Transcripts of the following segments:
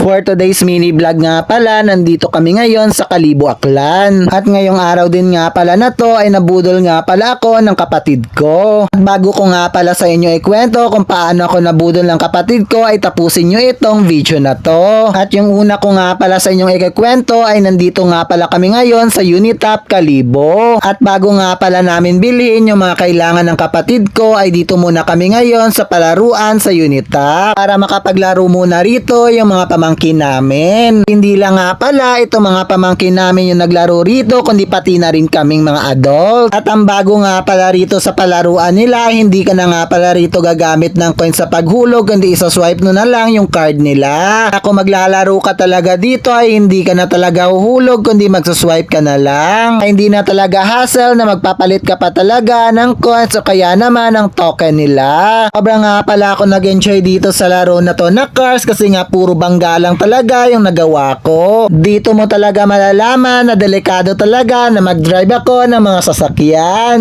For today's mini vlog nga pala, nandito kami ngayon sa Kalibo Aklan. At ngayong araw din nga pala na to ay nabudol nga pala ako ng kapatid ko. At bago ko nga pala sa inyo ikwento kung paano ako nabudol ng kapatid ko ay tapusin nyo itong video na to. At yung una ko nga pala sa inyong ikikwento ay nandito nga pala kami ngayon sa Unitap Kalibo. At bago nga pala namin bilhin yung mga kailangan ng kapatid ko ay dito muna kami ngayon sa palaruan sa Unitap para makapaglaro muna rito yung mga pamangkin namin. Hindi lang nga pala ito mga pamangkin namin yung naglaro rito kundi pati na rin kaming mga adult. At ang bago nga pala rito sa palaruan nila hindi ka na nga pala rito gagamit ng coin sa paghulog kundi isa-swipe mo na lang yung card nila. Ako maglalaro ka talaga dito ay hindi ka na talaga uhulog kundi magsaswipe ka na lang. Ay, hindi na talaga hassle na magpapalit ka pa talaga ng coins o kaya naman ng token nila. Sobrang nga pala ako nag-enjoy dito sa laro na to na cars kasi nga puro bangga lang talaga yung nagawa ko. Dito mo talaga malalaman na delikado talaga na mag-drive ako ng mga sasakyan.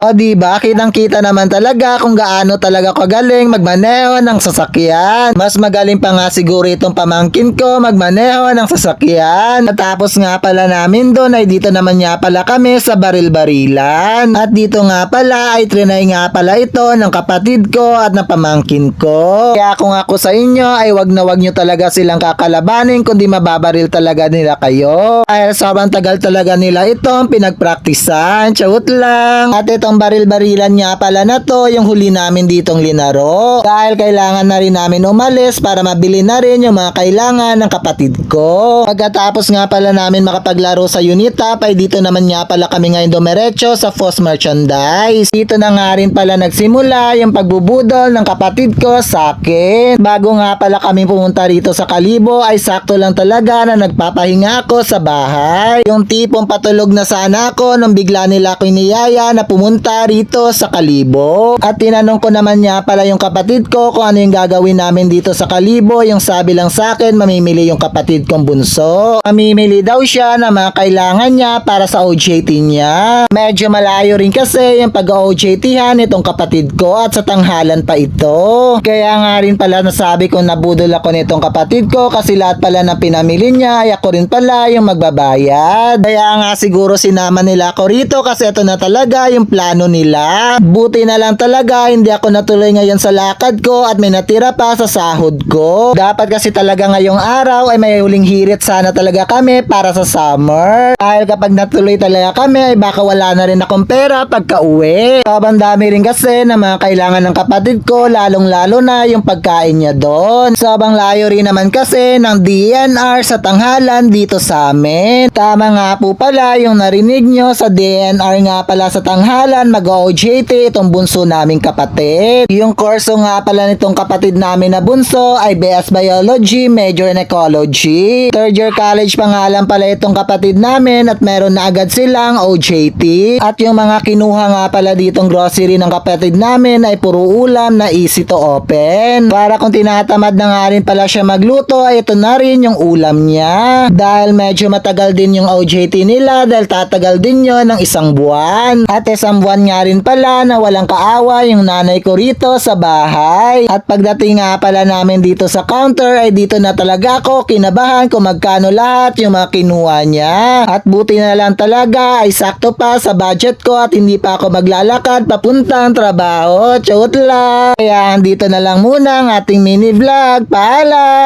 O di ba, kitang-kita naman talaga kung gaano talaga kagaling magmaneho ng sasakyan. Mas magaling pa nga siguro itong pamangkin ko magmaneho ng sasakyan. At tapos nga pala namin doon ay dito naman nga pala kami sa baril-barilan. At dito nga pala ay trinay nga pala ito ng kapatid ko at ng pamangkin ko. Kaya kung ako sa inyo ay wag na wag nyo talaga silang kakalabanin kundi mababaril talaga nila kayo. Dahil sobrang tagal talaga nila itong pinagpraktisan. Chawut lang. At itong baril-barilan nga pala na to yung huli namin ditong linaro. Dahil kailangan na rin namin umalis para mabili na rin yung mga kailangan ng kapatid ko. Pagkatapos nga pala namin makapaglaro sa Unitap ay dito naman nga pala kami ngayon dumiretso sa Foss Merchandise. Dito na nga rin pala nagsimula yung pagbubudol ng kapatid ko sa akin. Bago nga pala kami pumunta rito sa Kalibo ay sakto lang talaga na nagpapahinga ako sa bahay. Yung tipong patulog na sana ako nung bigla nila ako iniyaya na pumunta rito sa Kalibo. At tinanong ko naman niya pala yung kapatid ko kung ano yung gagawin namin dito sa Kalibo. Yung sabi lang sa akin, mamimili yung kapatid kong bunso. Mamimili daw siya ng mga kailangan niya para sa OJT niya. Medyo malayo rin kasi yung pag-OJT-han itong kapatid ko at sa tanghalan pa ito. Kaya nga rin pala nasabi ko nabudol ako nitong kapatid ko kasi lahat pala ng pinamili niya ay ako rin pala yung magbabayad. Kaya nga siguro sinama nila ako rito kasi ito na talaga yung plano nila. Buti na lang talaga hindi ako natuloy ngayon sa lakad ko at may natira pa sa sahod ko. Dapat kasi talaga ngayong araw ay may huling hirit sana talaga kami para sa summer. Dahil kapag natuloy talaga kami ay baka wala na rin akong pera pagka uwi. Sobrang dami rin kasi na mga kailangan ng kapatid ko lalong lalo na yung pagkain niya doon. Sobrang layo rin naman kasi ng DNR sa tanghalan dito sa amin. Tama nga po pala yung narinig nyo sa DNR nga pala sa tanghalan mag-OJT itong bunso naming kapatid. Yung kurso nga pala nitong kapatid namin na bunso ay BS Biology, Major in Ecology. Third year college pa nga lang pala itong kapatid namin at meron na agad silang OJT. At yung mga kinuha nga pala ditong grocery ng kapatid namin ay puro ulam na easy to open. Para kung tinatamad na nga rin pala siya magluto ay ito na rin yung ulam niya. Dahil medyo matagal din yung OJT nila dahil tatagal din yon ng isang buwan. At isang buwan nga rin pala na walang kaawa yung nanay ko rito sa bahay. At pagdating nga pala namin dito sa counter ay dito na talaga ako kinabahan kung magkano lahat yung mga kinuha niya. At buti na lang talaga ay sakto pa sa budget ko at hindi pa ako maglalakad papuntang trabaho. Chot lang. Kaya dito na lang muna ang ating mini vlog. Paalam!